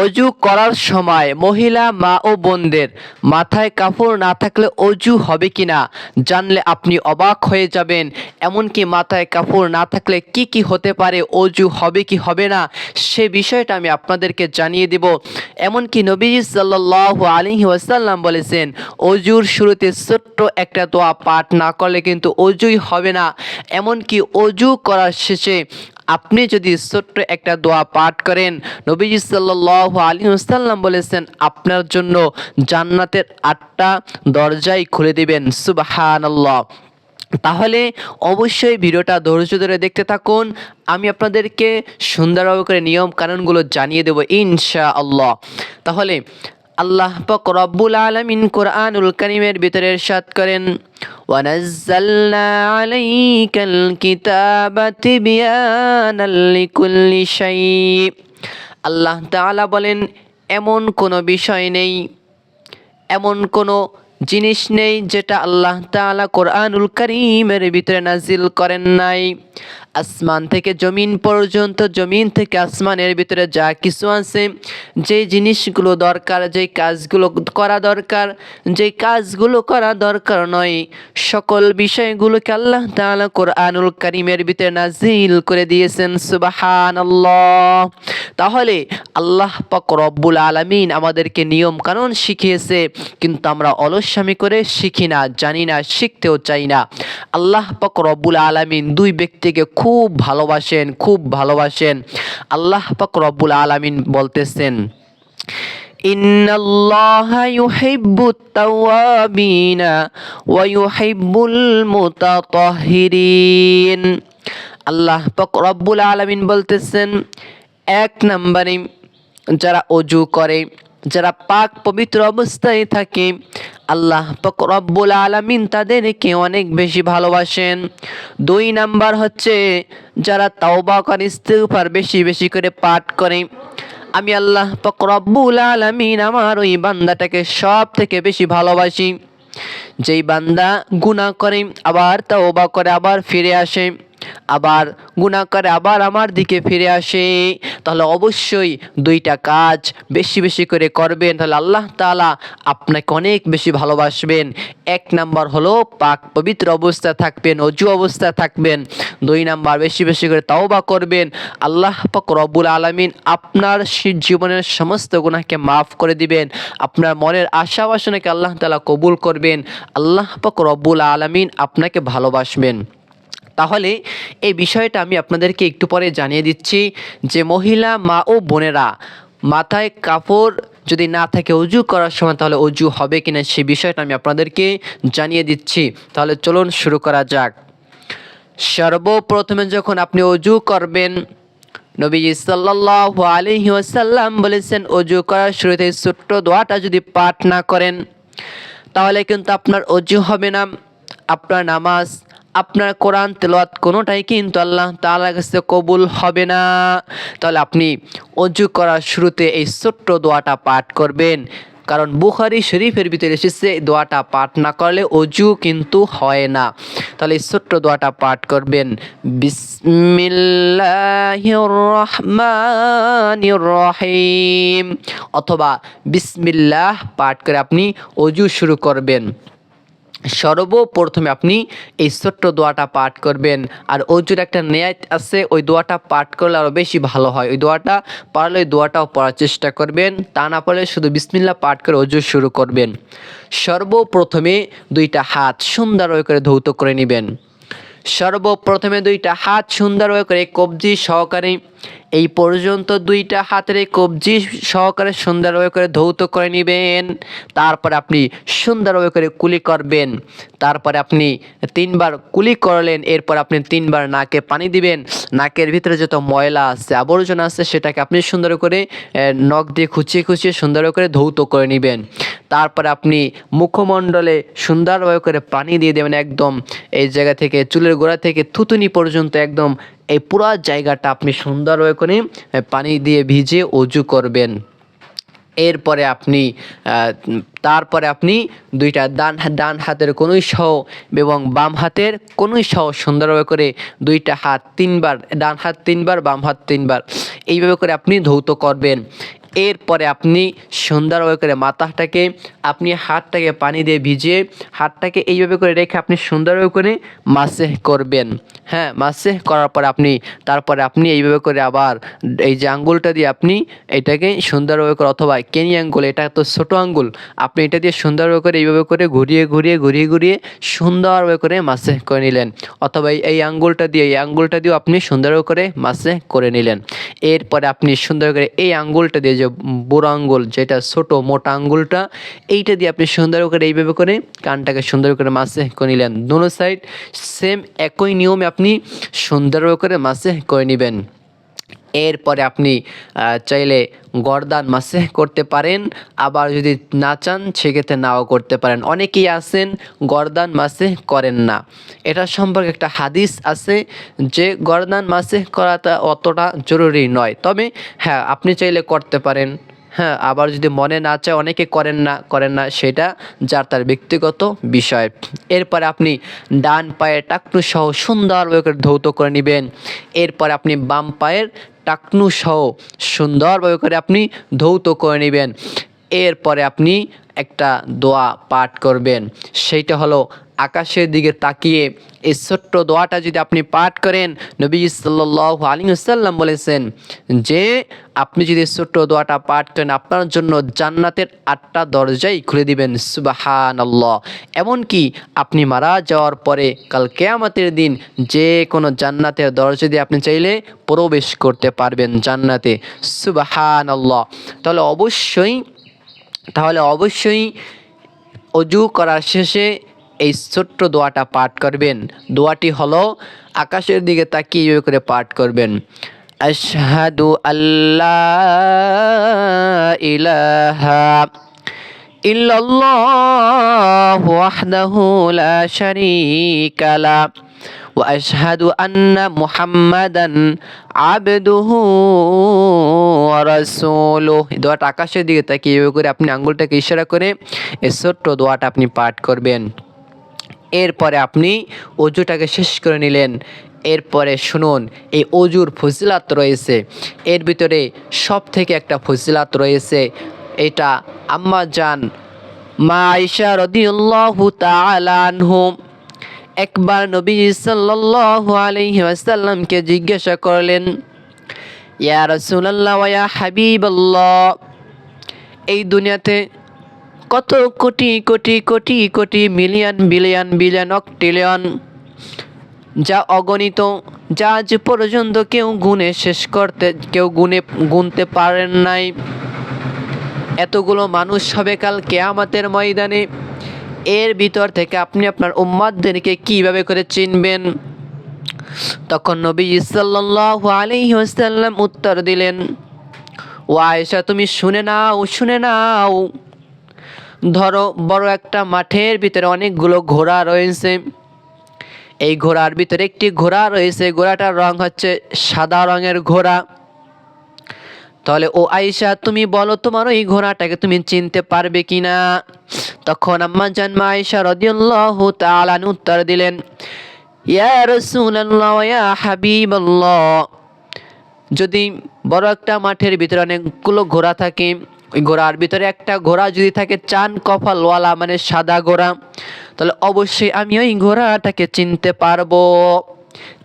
অজু করার সময় মহিলা মা ও বোনদের মাথায় কাপড় না থাকলে অজু হবে কি না জানলে আপনি অবাক হয়ে যাবেন। এমনকি মাথায় কাপড় না থাকলে কি কি হতে পারে, অজু হবে কি হবে না, সে বিষয়টা আমি আপনাদেরকে জানিয়ে দেব। এমনকি নবীজি সাল্লাল্লাহু আলাইহি ওয়াসাল্লাম বলেছেন, অজুর শুরুতে ছোট্ট একটা দোয়া পাঠ না করলে কিন্তু অজুই হবে না। এমনকি অজু করার শেষে আপনি যদি ছোট্ট একটা দোয়া পাঠ করেন, নবীজি সাল্লাল্লাহু আলাইহি ওয়াসাল্লাম বলেছেন, আপনার জন্য জান্নাতের আটটা দরজাই খুলে দিবেন। সুবহানাল্লাহ। তাহলে অবশ্যই ভিডিওটা ধৈর্য ধরে দেখতে থাকুন। আমি আপনাদেরকে সুন্দরভাবে করে নিয়ম কানুনগুলো জানিয়ে দেবো ইনশা আল্লাহ তাহলে আল্লাহ পাক রব্বুল আলামিন কোরআনুল কারীমের ভিতরে ইরশাদ করেন, ওয়ানাজ্জালনা আলাইকাল কিতাবা তিবয়ানাল লিকুল্লি শাই আল্লাহ তাআলা বলেন, এমন কোনো বিষয় নেই, এমন কোনো জিনিস নেই যেটা আল্লাহ তাআলা কোরআনুল কারীমের ভিতরে নাজিল করেন নাই। আসমান থেকে জমিন পর্যন্ত, জমিন থেকে আসমানের ভিতরে যা কিছু আছে যে জিনিসগুলো দরকার যে কাজগুলো করা দরকার যে কাজগুলো করা দরকার নয়, সকল বিষয়গুলোকে আল্লাহ তাআলা কোরআনুল কারীমের ভিতরে নাজিল করে দিয়েছেন, সুবহানাল্লাহ। তাহলে আল্লাহ পাক রব্বুল আলামিন আমাদেরকে নিয়ম কানুন শিখিয়েছে, কিন্তু আমরা অলস্বামি করে শিখি না, জানি না, শিখতেও চাই না। আল্লাহ পাক রব্বুল আলামিন দুই ব্যক্তিকে খুব ভালোবাসেন খুব ভালোবাসেন আল্লাহ পাক রব্বুল আলামিন বলতেছেন إن الله يحب التوابين ويحب المتطهرين আল্লাহ পাক রব্বুল আলামিন বলতেছেন এক নম্বরে যারা অজু করে যারা পাক পবিত্র অবস্থায় থাকে আল্লাহ রব্বুল আলামিন তাদেরকে অনেক বেশি ভালোবাসেন। দুই নাম্বার হচ্ছে যারা তাওবা করে, ইস্তেগফার বেশি বেশি করে পাঠ করে। আমি আল্লাহ রব্বুল আলামিন আমার ওই বান্দাটাকে সব থেকে বেশি ভালোবাসি। যেই বান্দা গুনাহ করে, আবার তাওবা করে, আবার ফিরে আসে। আবার গুনাহ করে আবার আমার দিকে ফিরে আসে, তাহলে অবশ্যই দুইটা কাজ বেশি বেশি করে করবেন, তাহলে আল্লাহ তাআলা আপনাকে অনেক বেশি ভালোবাসবেন। এক নাম্বার হলো পাক পবিত্র অবস্থায় থাকবেন, অজু অবস্থায় থাকবেন। দুই নাম্বার বেশি বেশি করে তাওবা করবেন। আল্লাহ পাক রব্বুল আলামিন আপনার জীবনের সমস্ত গুণাকে মাফ করে দিবেন। আপনার মনের আশা বাসনাকে আল্লাহ তাআলা কবুল করবেন। আল্লাহ পাক রব্বুল আলামিন আপনাকে ভালোবাসবেন। তাহলে এই বিষয়টা আমি আপনাদেরকে একটু পরে জানিয়ে দিচ্ছি যে মহিলা মা ও বোনেরা মাথায় কাপড় যদি না থাকে অজু করার সময় তাহলে অজু হবে কিনা সে বিষয়টা আমি আপনাদেরকে জানিয়ে দিচ্ছি। তাহলে চলুন শুরু করা যাক। সর্বপ্রথমে যখন আপনি অজু করবেন নবীজি সাল্লাল্লাহু আলাইহি ওয়াসাল্লাম বলেছেন অজু করার শুরুতে ছোট্ট দোয়াটা যদি পাঠ না করেন, তাহলে কিন্তু আপনার অজু হবে না। আপনার নামাজ আপনার কোরআন তেলাওয়াত কোনোটাই কিন্তু আল্লাহ তাআলার কাছে কবুল হবে না। তাহলে আপনি অজু করার শুরুতে এই ছোট্ট দোয়াটা পাঠ করবেন। কারণ বুখারি শরীফের ভিতরে এসেছে দোয়াটা পাঠ না করলে অজু কিন্তু হয় না। তাহলে এই ছোট্ট দোয়াটা পাঠ করবেন রহিম অথবা বিসমিল্লাহ পাঠ করে আপনি অজু শুরু করবেন। সর্বপ্রথমে আপনি এই ছোট্ট দোয়াটা পাঠ করবেন। আর অজুর একটা নেয়াত আছে, ওই দোয়াটা পাঠ করলে আরও বেশি ভালো হয়। ওই দোয়াটা পারলে ওই দোয়াটাও পড়ার চেষ্টা করবেন। তা না পারলে শুধু বিসমিল্লা পাঠ করে অজু শুরু করবেন। সর্বপ্রথমে দুইটা হাত সুন্দর করে ধৌত করে নেবেন। সর্বপ্রথমে দুইটা হাত সুন্দর করে কবজি সহকারে এই পর্যন্ত দুইটা হাতের কবজি সহকারে সুন্দরভাবে করে ধৌত করে নেবেন। তারপর আপনি সুন্দরভাবে করে কুলি করবেন। তারপরে আপনি তিনবার কুলি করলেন, এরপর আপনি তিনবার নাকে পানি দিবেন। নাকের ভিতরে যত ময়লা আছে, আবর্জনা আছে, সেটাকে আপনি সুন্দর করে নখ দিয়ে খুঁচিয়ে খুঁচিয়ে সুন্দর করে ধৌত করে নেবেন। তারপরে আপনি মুখমণ্ডলে সুন্দরভাবে করে পানি দিয়ে দেবেন একদম এই জায়গা থেকে, চুলের গোড়া থেকে থুতুনি পর্যন্ত একদম এই পুরো জায়গাটা আপনি সুন্দরভাবে করে পানি দিয়ে ভিজে অজু করবেন। এরপরে আপনি তারপরে আপনি দুইটা ডান ডান হাতের কোনোই সহ এবং বাম হাতের কোনোই সহ সুন্দরভাবে করে দুইটা হাত তিনবার, ডান হাত তিনবার, বাম হাত তিনবার, এইভাবে করে আপনি ধৌত করবেন। এরপরে আপনি সুন্দরভাবে করে মাথাটাকে, আপনি হাতটাকে পানি দিয়ে ভিজিয়ে হাতটাকে এইভাবে করে রেখে আপনি সুন্দরভাবে করে মাসে করবেন। হ্যাঁ মাসে করার পরে আপনি, তারপরে আপনি এইভাবে করে আবার এই যে আঙ্গুলটা দিয়ে আপনি এটাকে সুন্দরভাবে করে অথবা কেনি আঙ্গুল, এটা তো ছোটো আঙ্গুল, আপনি এটা দিয়ে সুন্দরভাবে করে এইভাবে করে ঘুরিয়ে ঘুরিয়ে ঘুরিয়ে ঘুরিয়ে সুন্দরভাবে করে মাসে করে নিলেন। অথবা এই- আঙ্গুলটা দিয়ে, এই আঙ্গুলটা দিয়েও আপনি সুন্দরভাবে করে মাসে করে নিলেন। এরপরে আপনি সুন্দর করে এই আঙ্গুলটা দিয়ে যে বুড়ো আঙ্গুল, যেটা ছোট মোটা আঙ্গুলটা, এইটা দিয়ে আপনি সুন্দর করে এইভাবে করে কানটাকে সুন্দর করে মাসে করে নিলেন। দোনো সাইড সেম একই নিয়মে আপনি সুন্দর করে মাসে করে নেবেন। এরপরে আপনি চাইলে গরদান মাসে করতে পারেন। আবার যদি না চান, সেক্ষেত্রে নাও করতে পারেন। অনেকেই আছেন, গরদান মাসে করেন না। এটা সম্পর্কে একটা হাদিস আছে যে, গরদান মাসে করাটা অতটা জরুরি নয়। তবে হ্যাঁ আপনি চাইলে করতে পারেন। হ্যাঁ আবার যদি মনে না চায় অনেকে করেন না করেন না, সেটা যার তার ব্যক্তিগত বিষয়। এরপরে আপনি ডান পায়ের টাকনু সহ সুন্দরভাবে করে ধৌত করে নেবেন। এরপর আপনি বাম পায়ের টাকনু সহ সুন্দরভাবে করে আপনি ধৌত করে নেবেন। এরপরে আপনি একটা দোয়া পাঠ করবেন। সেইটা হলো আকাশের দিকে তাকিয়ে এই ছোট্ট দোয়াটা যদি আপনি পাঠ করেন, নবী সাল্লাহ আলী সাল্লাম বলেছেন যে, আপনি যদি ছোট্ট দোয়াটা পাঠ করেন, আপনার জন্য জান্নাতের আটটা দরজাই খুলে দিবেন সুবাহান আল্লাহ এমনকি আপনি মারা যাওয়ার পরে কাল কেয়ামতের দিন যে কোনো জান্নাতের দরজা দিয়ে আপনি চাইলে প্রবেশ করতে পারবেন জান্নাতে সুবাহান আল্লাহ তাহলে অবশ্যই তাহলে অবশ্যই অজু করার শেষে এই ছোট্ট দোয়াটা পাঠ করবেন। দোয়াটি হলো, আকাশের দিকে তাকিয়ে করে পাঠ করবেন। আশহাদু আল্লাহ ইলাহা ইল্লাল্লাহ ওয়াহদাহু লা শারীকা লা وأشهد أن محمدا عبده ورسوله দোয়াটা আকাশের দিকে তাকিয়ে এভাবে করে আপনি আঙ্গুলটাকে ইশারা করে এই ছোট্ট দোয়াটা আপনি পাঠ করবেন এরপরে আপনি অজুটাকে শেষ করে নিলেন এরপরে শুনুন এই অজুর ফজিলাত রয়েছে এর ভিতরে সব থেকে একটা ফজিলাত রয়েছে এটা আম্মা জান, মা আইসা রদিউল্লাহু তাআলা আনহুম একবার নবী সাল্লাল্লাহু আলাইহি ওয়াসাল্লামকে জিজ্ঞাসা করলেন, ইয়া রাসূলুল্লাহ ওয়া হাবিবাল্লাহ, এই দুনিয়াতে কত crore crore crore crore million, billion billion অক্টিলিয়ন, যা অগণিত, যা আজ পর্যন্ত কেউ গুণে শেষ করতে, কেউ গুণে গুনতে পারেন নাই। এতগুলো মানুষ হবে কাল কেয়ামাতের ময়দানে। এর ভিতর থেকে আপনি আপনার উম্মাদদেরকে কীভাবে করে চিনবেন? তখন নবী সাল্লাল্লাহু আলাইহি ওয়াসাল্লাম উত্তর দিলেন, ও তুমি শুনে নাও শুনে নাও। ধরো, বড় একটা মাঠের ভিতরে অনেকগুলো ঘোড়া রয়েছে। এই ঘোড়ার ভিতরে একটি ঘোড়া রয়েছে, ঘোড়াটার রং হচ্ছে সাদা রঙের ঘোড়া। তাহলে, ও আয়েশা, তুমি বলো, তোমার ওই ঘোড়াটাকে তুমি চিনতে পারবে কিনা? তখন আম্মা জানমা আয়েশা রাদিয়াল্লাহু তাআলা উত্তর দিলেন, ইয়া রাসূলুল্লাহ ইয়া হাবিবাল্লাহ। যদি বড় একটা মাঠের ভিতরে অনেকগুলো ঘোড়া থাকে, ওই ঘোড়ার ভিতরে একটা ঘোড়া যদি থাকে চান কপালওয়ালা মানে সাদা ঘোড়া, তাহলে অবশ্যই আমি ওই ঘোড়াটাকে চিনতে পারব।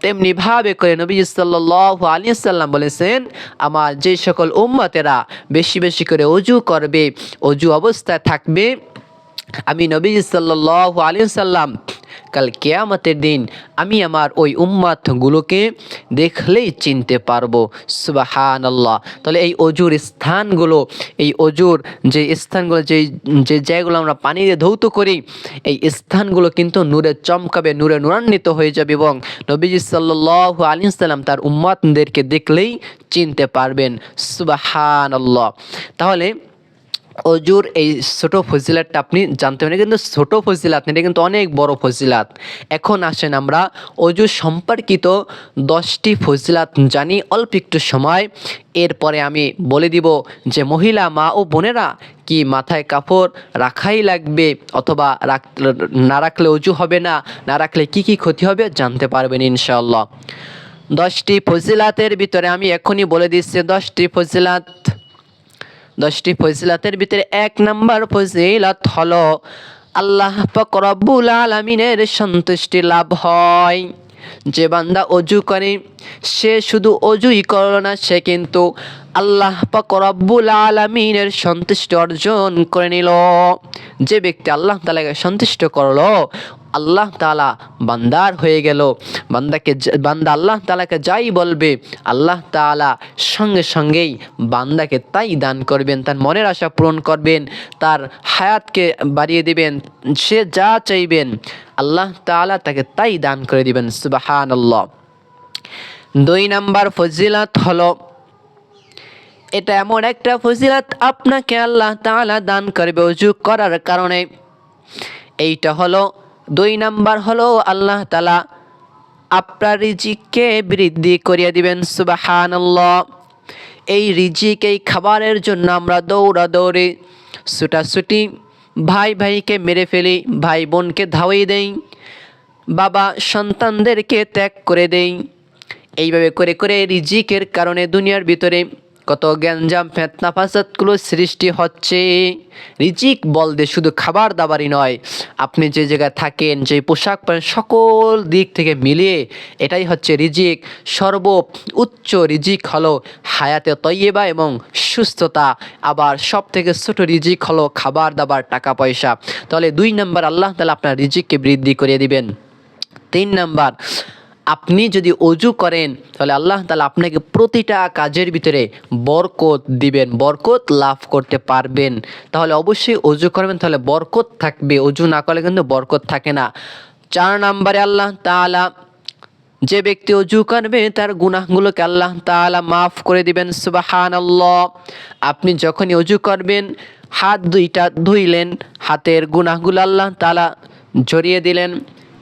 তেমনি ভাবে করে নবী সাল্লাল্লাহু আলী সাল্লাম বলেছেন, আমার যে সকল উম্মতেরা বেশি বেশি করে অজু করবে, অজু অবস্থায় থাকবে আমি নবী সাল্লাল্লাহু আলাইহি সাল্লাম কাল কেয়ামতের দিন আমি আমার ওই উম্মাতগুলোকে দেখলেই চিনতে পারব। সুবাহান আল্লাহ তাহলে এই অজুর স্থানগুলো, এই অজুর যে স্থানগুলো, যে যে জায়গাগুলো আমরা পানি দিয়ে ধৌত করি, এই স্থানগুলো কিন্তু নূরে চমকাবে, নূরে নূরান্বিত হয়ে যাবে এবং নবীজি সাল্লাল্লাহু আলাইহি সাল্লাম তার উম্মাতদেরকে দেখলেই চিনতে পারবেন। সুবাহান আল্লাহ তাহলে অজুর এই ছোট ফজিলাতটা আপনি জানতে পারেন। কিন্তু ছোট ফজিলাত এটা কিন্তু অনেক বড় ফজিলাত। এখন আসেন আমরা অজু সম্পর্কিত দশটি ফজিলাত জানি, অল্প একটু সময়। এরপরে আমি বলে দিব যে মহিলা মা ও বোনেরা কি মাথায় কাপড় রাখাই লাগবে অথবা রাখ, না রাখলে অজু হবে না না রাখলে কি কি ক্ষতি হবে জানতে পারবেন ইনশাআল্লাহ। দশটি ফজিলাতের ভিতরে আমি এখনই বলে দিচ্ছি দশটি ফজিলাত। দশটি ফজিলাতের ভিতরে এক নাম্বার ফজিলাত হলো, আল্লাহ রব্বুল আলামিনের সন্তুষ্টি লাভ হয়। যে বান্দা অজু করে, সে শুধু অজুই করল না, সে কিন্তু আল্লাহ পাক রব্বুল আলামিনের সন্তুষ্টি অর্জন করে নিল। যে ব্যক্তি আল্লাহ তালাকে সন্তুষ্ট করল, আল্লাহ তালা বান্দার হয়ে গেল। বান্দাকে বান্দা আল্লাহ তালাকে যাই বলবে, আল্লাহ তালা সঙ্গে সঙ্গেই বান্দাকে তাই দান করবেন, তার মনের আশা পূরণ করবেন, তার হায়াতকে বাড়িয়ে দিবেন, সে যা চাইবেন, আল্লাহ তালা তাকে তাই দান করে দিবেন। সুবাহান দুই নাম্বার ফজিলাত হলো এটা এমন একটা ফজিলাত আপনাকে আল্লাহ তাআলা দান করবে অজু করার কারণে। এইটা হলো, দুই নাম্বার হলো, আল্লাহ তালা আপনার রিজিককে বৃদ্ধি করিয়ে দিবেন, সুবাহানাল্লাহ। এই রিজিক, এই খাবারের জন্য আমরা দৌড়া দৌড়ি ছুটাছুটি, ভাই ভাইকে মেরে ফেলি, ভাই বোনকে ধাওয়াই দেই, বাবা সন্তানদেরকে ত্যাগ করে দেই। এইভাবে করে করে রিজিকের কারণে দুনিয়ার ভিতরে কত গ্যাঞ্জাম ফেতনা ফাসাদগুলো সৃষ্টি হচ্ছে। রিজিক বলতে শুধু খাবার দাবারই নয়, আপনি যে জায়গায় থাকেন, যে পোশাক পরেন, সকল দিক থেকে মিলিয়ে এটাই হচ্ছে রিজিক। সর্ব উচ্চ রিজিক হলো হায়াতে তৈয়বা এবং সুস্থতা। আবার সব থেকে ছোট রিজিক হলো খাবার দাবার, টাকা পয়সা। তাহলে দুই নম্বর আল্লাহ তালা আপনার রিজিককে বৃদ্ধি করে দিবেন। তিন নাম্বার আপনি যদি অজু করেন, তাহলে আল্লাহ তালা আপনাকে প্রতিটা কাজের ভিতরে বরকত দিবেন, বরকত লাভ করতে পারবেন। তাহলে অবশ্যই অজু করবেন, তাহলে বরকত থাকবে। অজু না করলে কিন্তু বরকত থাকে না। চার নাম্বারে আল্লাহ তালা যে ব্যক্তি অজু করবে, তার গুনাহগুলোকে আল্লাহ তাআলা মাফ করে দিবেন সুবাহান আপনি যখনই অজু করবেন, হাত দুইটা ধুইলেন, হাতের গুনাহগুলো আল্লাহ তাআলা জড়িয়ে দিলেন।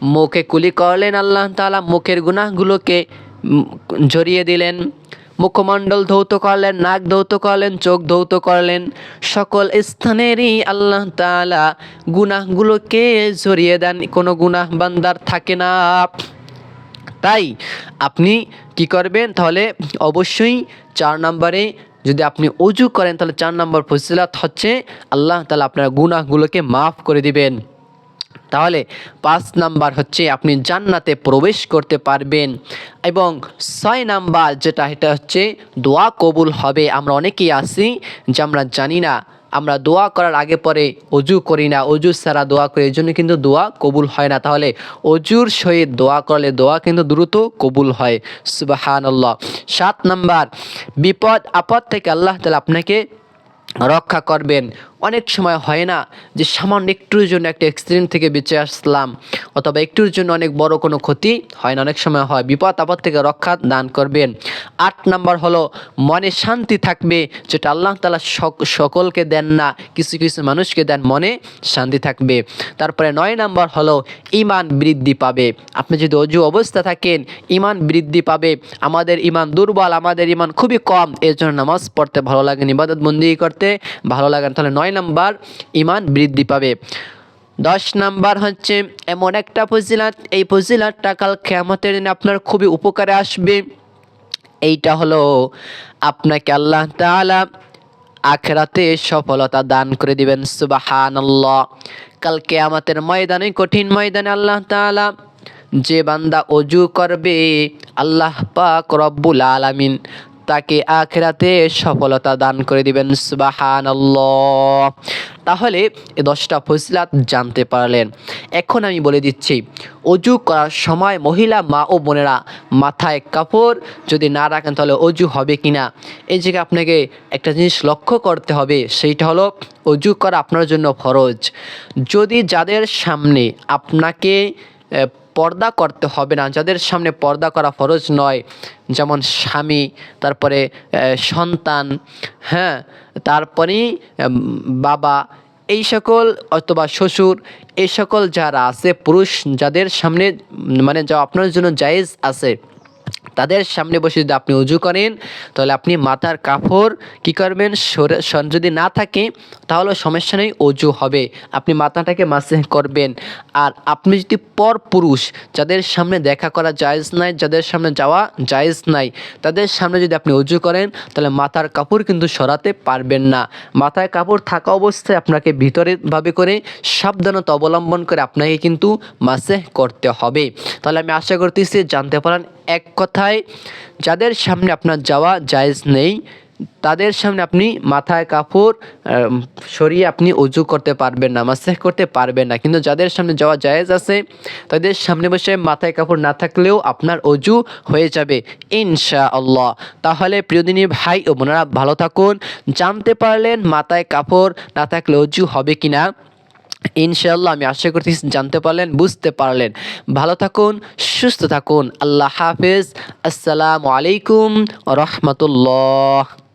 মুখে কুলি করলেন আল্লাহ তালা মুখের গুনাহগুলোকে জড়িয়ে দিলেন। মুখমণ্ডল ধৌত করলেন, নাক ধৌত করলেন, চোখ ধৌত করলেন। সকল স্থানেরই আল্লাহ তালা গুনাহগুলোকে জড়িয়ে দেন, কোনো গুনাহ বান্দার থাকে না। তাই আপনি কি করবেন? তাহলে অবশ্যই চার নম্বরে যদি আপনি অজু করেন, তাহলে চার নম্বর ফজিলাত হচ্ছে আল্লাহ তালা আপনার গুনাহগুলোকে মাফ করে দিবেন। তাহলে পাঁচ নাম্বার হচ্ছে আপনি জান্নাতে প্রবেশ করতে পারবেন। এবং ছয় নাম্বার যেটা, এটা হচ্ছে দোয়া কবুল হবে। আমরা অনেকেই আছি যে আমরা জানি না, আমরা দোয়া করার আগে পরে অজু করি না, অজু ছাড়া দোয়া করি, এই জন্য কিন্তু দোয়া কবুল হয় না। তাহলে অজুর সহিত দোয়া করলে দোয়া কিন্তু দ্রুত কবুল হয়। সুবাহান সাত নাম্বার, বিপদ আপদ থেকে আল্লাহ তালা আপনাকে রক্ষা করবেন। অনেক সময় হয় না যে সামান্য একটুর জন্য একটা অ্যাক্সিডেন্ট থেকে বেঁচে আসলাম, অথবা একটুর জন্য অনেক বড় কোনো ক্ষতি হয় না। অনেক সময় হয়, বিপদ আপদ থেকে রক্ষা দান করবেন। আট নাম্বার হলো, মনে শান্তি থাকবে, যেটা আল্লাহ তালা সকলকে দেন না, কিছু কিছু মানুষকে দেন, মনে শান্তি থাকবে। তারপরে নয় নাম্বার হলো ইমান বৃদ্ধি পাবে। আপনি যদি অজু অবস্থা থাকেন ইমান বৃদ্ধি পাবে। আমাদের ইমান দুর্বল, আমাদের ইমান খুবই কম এর জন্য নামাজ পড়তে ভালো লাগে ইবাদত বন্দি করতে ভালো লাগে তাহলে নয় নাম্বার ইমান বৃদ্ধি পাবে। দশ নাম্বার হচ্ছে, এমন একটা ফজিলাত, এই ফজিলাতটা কাল খেয়ামতের দিনে আপনার খুবই উপকারে আসবে। এইটা হলো আপনাকে আল্লাহ তাআলা আখেরাতে সফলতা দান করে দিবেন, সুবাহানাল্লাহ। কালকে আমাদের ময়দানে, কঠিন ময়দানে আল্লাহ তাআলা যে বান্দা অজু করবে, আল্লাহ পাক রব্বুল আলামিন তাকে আখেরাতে সফলতা দান করে দিবেন, সুবাহানাল্লাহ। তাহলে এ দশটা ফজিলাত জানতে পারলেন। এখন আমি বলে দিচ্ছি, অজু করার সময় মহিলা মা ও বোনেরা মাথায় কাপড় যদি না রাখেন তাহলে অজু হবে কি না এই জায়গায় আপনাকে একটা জিনিস লক্ষ্য করতে হবে, সেইটা হলো অজু করা আপনার জন্য ফরজ। যদি যাদের সামনে আপনাকে পর্দা করতে হবে না। যাদের সামনে পর্দা করা ফরজ নয়, যেমন স্বামী, তারপরে সন্তান হ্যাঁ তারপরেই বাবা, এই সকল অথবা শ্বশুর, এই সকল যারা আছে, পুরুষ, যাদের সামনে মানে যা আপনার জন্য জায়েজ আছে তাদের সামনে বসে যদি আপনি উজু করেন, তাহলে আপনি মাথার কাপড় কি করবেন? সরে- যদি না থাকে, তাহলে সমস্যা নেই অজু হবে। আপনি মাথাটাকে মাসে করবেন। আর আপনি যদি পর পুরুষ, যাদের সামনে দেখা করা জায়েজ নাই, যাদের সামনে যাওয়া জায়েজ নাই, তাদের সামনে যদি আপনি উজু করেন, তাহলে মাথার কাপড় কিন্তু সরাতে পারবেন না। মাথায় কাপড় থাকা অবস্থায় আপনাকে ভিতরে ভাবে করে সাবধানতা অবলম্বন করে আপনাকে কিন্তু মাসে করতে হবে। তাহলে আমি আশা করতেছি জানতে পারেন এক কথায়, যাদের সামনে আপনার যাওয়া জায়জ নেই, তাদের সামনে আপনি মাথায় কাপড় সরিয়ে আপনি উজু করতে পারবেন না মাসে করতে পারবেন না। কিন্তু যাদের সামনে যাওয়া জায়েজ আছে, তাদের সামনে বসে মাথায় কাপড় না থাকলেও আপনার অজু হয়ে যাবে ইনশা আল্লাহ তাহলে প্রিয়দিনী ভাই ও বোনেরা, ভালো থাকুন। জানতে পারলেন মাথায় কাপড় না থাকলে অজু হবে কিনা? ইনশাআল্লাহ, আমি আশা করতেছি জানতে পারলেন, বুঝতে পারলেন। ভালো থাকুন, সুস্থ থাকুন। আল্লাহ হাফেজ। আসসালামু আলাইকুম রহমতুল্লাহ।